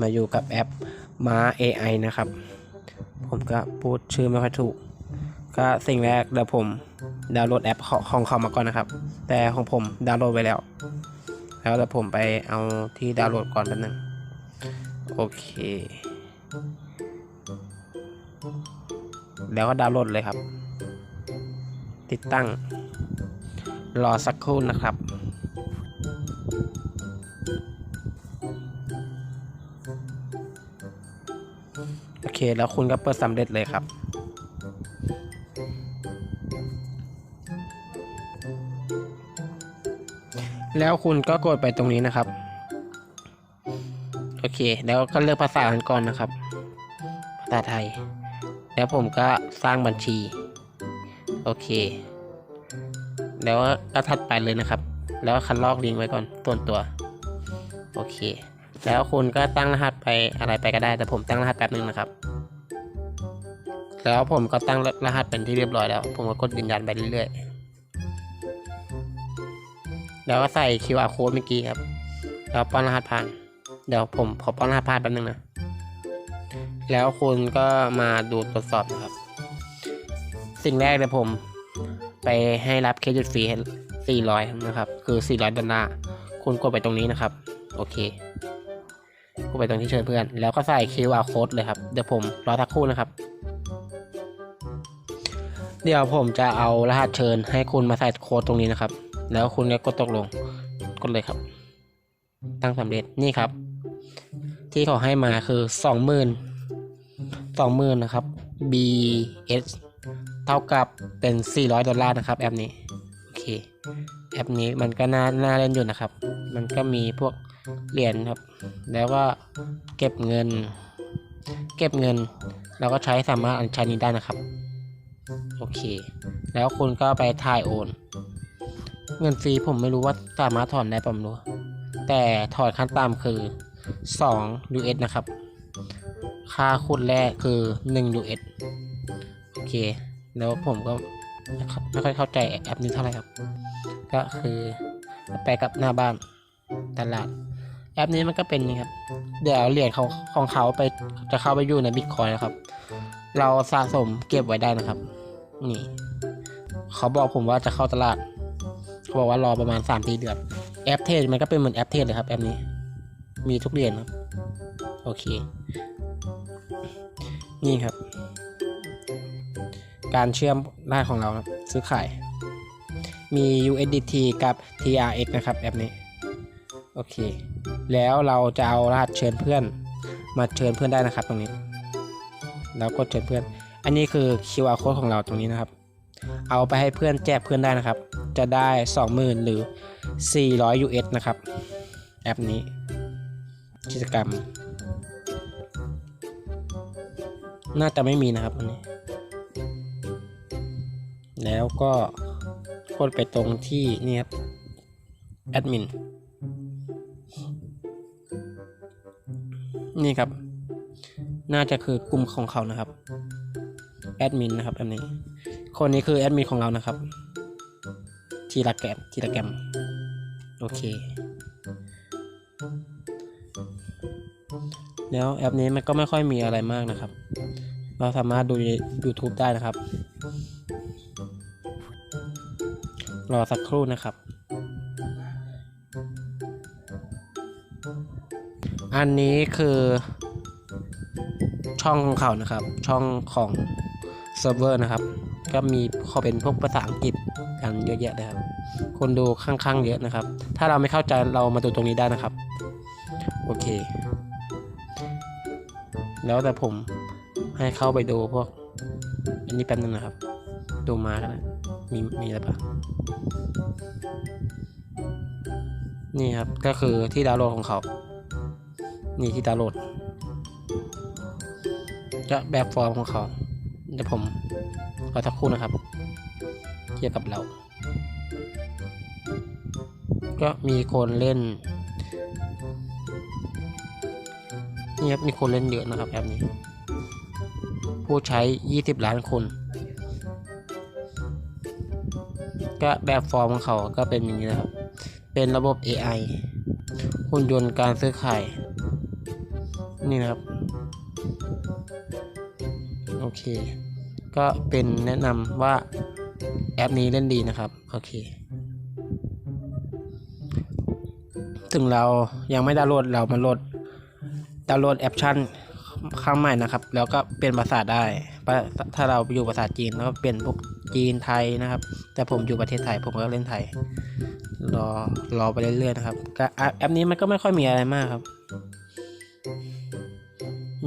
มาอยู่กับแอปม้า AI นะครับ ผมก็พูดชื่อไม่ค่อยถูก ก็สิ่งแรกเดี๋ยวผมดาวน์โหลดแอปของของเขามาก่อนนะครับ แต่ของผมดาวน์โหลดไว้แล้ว แล้วเดี๋ยวผมไปเอาที่ดาวน์โหลดก่อนแป๊บนึง โอเค แล้วก็ดาวน์โหลดเลยครับ ติดตั้ง รอสักครู่นะครับ แล้วคุณก็เปิดสำเร็จเลยครับ แล้วคุณก็กดไปตรงนี้นะครับ โอเค แล้วก็เลือกภาษากันก่อนนะครับ ภาษาไทย แล้วผมก็สร้างบัญชี โอเค แล้วก็ถัดไปเลยนะครับ แล้วคันลอกลิงก์ไว้ก่อนส่วนตัว โอเคแล้วคุณก็ตั้งรหัสไปอะไรไปก็ได้ แต่ผมตั้งรหัสแป๊บนึงนะครับ แล้วผมก็ตั้งรหัสเป็นที่เรียบร้อยแล้ว ผมก็กดยืนยันไปเรื่อยๆ แล้วก็ใส่ QR code เมื่อกี้ครับ แล้วป้อนรหัสผ่าน เดี๋ยวผมขอป้อนรหัสผ่านแป๊บนึงนะ แล้วคุณก็มาดูตรวจสอบนะครับ สิ่งแรกเลยผม ไปให้รับเครดิตฟรี400 นะครับ คือ 400ดอลลาร์ คุณกดไปตรงนี้นะครับ โอเคกดไปตรงที่เชิญเพื่อน แล้วก็ใส่ QR code เลยครับ เดี๋ยวผมรอสักครู่นะครับ เดี๋ยวผมจะเอารหัสเชิญให้คุณมาใส่โค้ดตรงนี้นะครับ แล้วคุณก็กดตกลง กดเลยครับ ตั้งสำเร็จนี่ครับ ที่เขาให้มาคือสองหมื่นสองหมื่นนะครับ BS เท่ากับเป็น 400 ดอลลาร์นะครับแอปนี้ โอเค แอปนี้มันก็น่าน่าเล่นอยู่นะครับ มันก็มีพวกเหรียญครับ แล้วก็เก็บเงิน เก็บเงินแล้วก็ใช้สามารถอัญชันนี้ได้นะครับ โอเค แล้วคุณก็ไปถ่ายโอน เงินฟรีผมไม่รู้ว่าสามารถถอนได้ผมรู้แต่ถอนขั้นต่ำคือ 2 US นะครับ ค่าคูดแรกคือ 1 US โอเค แล้วผมก็ไม่ค่อยเข้าใจแอปนี้เท่าไหร่ครับ ก็คือไปกับหน้าบ้านตลาด แอปนี้มันก็เป็นนี่ครับ เดี๋ยวเหรียญเขาของเขาไปจะเข้าไปอยู่ในบิตคอยนะครับ เราสะสมเก็บไว้ได้นะครับ นี่ เขาบอกผมว่าจะเข้าตลาด เขาบอกว่ารอประมาณสามปีเดือน แอปเทรดมันก็เป็นเหมือนแอปเทรดเลยครับ แอปนี้ มีทุกเหรียญครับ โอเค นี่ครับ การเชื่อมได้ของเราครับ ซื้อขาย มี USDT กับ TRX นะครับ แอปนี้ โอเค แล้วเราจะเอารหัสเชิญเพื่อน มาเชิญเพื่อนได้นะครับตรงนี้ แล้วกดเชิญเพื่อน อันนี้คือ QR code ของเราตรงนี้นะครับ เอาไปให้เพื่อนแจกเพื่อนได้นะครับ จะได้ 20,000 หรือ 400 US นะครับ แอปนี้ กิจกรรม น่าจะไม่มีนะครับอันนี้ แล้วก็กดไปตรงที่นี่ครับ แอดมิน นี่ครับ น่าจะคือกลุ่มของเขานะครับแอดมินนะครับอันนี้ คนนี้คือแอดมินของเรานะครับ ทีละแกมทีละแกมโอเค แล้วแอปนี้มันก็ไม่ค่อยมีอะไรมากนะครับ เราสามารถดู YouTube ได้นะครับ รอสักครู่นะครับ อันนี้คือช่องของเขานะครับ ช่องของเซิร์ฟเวอร์นะครับ ก็มีเขาเป็นพวกภาษาอังกฤษกันเยอะแยะเลยครับ คนดูค่อนข้างเยอะนะครับ ถ้าเราไม่เข้าใจเรามาดูตรงนี้ได้นะครับ โอเค แล้วแต่ผมให้เข้าไปดูพวก อันนี้แป๊บนึงนะครับ ดูมากันนะมีมีอะไรปะนี่ครับ ก็คือที่ดาวน์โหลดของเขา นี่ที่ดาวน์โหลด จะแบบฟอร์มของเขาเดี๋ยวผมขอสักครู่นะครับ เกี่ยวกับเรา ก็มีคนเล่นนี่ครับมีคนเล่นเยอะนะครับแอปนี้ ผู้ใช้ 20 ล้านคน ก็แบบฟอร์มของเขาก็เป็นอย่างนี้นะครับ เป็นระบบ AI หุ่นยนต์การซื้อขาย นี่นะครับ โอเค ก็เป็นแนะนำว่าแอปนี้เล่นดีนะครับ โอเค ถึงเรายังไม่ดาวน์โหลดเรามาโหลดดาวน์โหลดแอปชั่นข้างใหม่นะครับ แล้วก็เปลี่ยนภาษาได้ ถ้าเราอยู่ภาษาจีนแล้วก็เปลี่ยนพวกจีนไทยนะครับ แต่ผมอยู่ประเทศไทย ผมก็เล่นไทย รอรอไปเรื่อยๆนะครับแอปนี้มันก็ไม่ค่อยมีอะไรมากครับ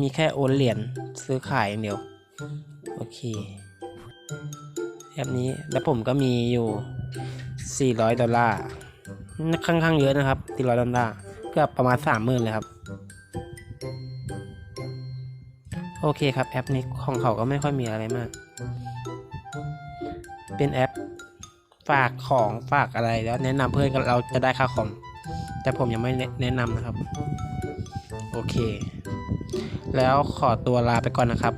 มีแค่โอนเหรียญซื้อขายอย่างเดียว โอเคแอปนี้แล้วผมก็มีอยู่ 400 ดอลลาร์ค่อนข้างเยอะนะครับ 400 ดอลลาร์เกือบประมาณ 30,000เลยครับ โอเคครับ แอปนี้ของเขาก็ไม่ค่อยมีอะไรมาก เป็นแอปฝากของฝากอะไรแล้วแนะนำเพื่อนเราจะได้ค่าคอมแต่ผมยังไม่แนะนำนะครับ โอเค แล้วขอตัวลาไปก่อนนะครับ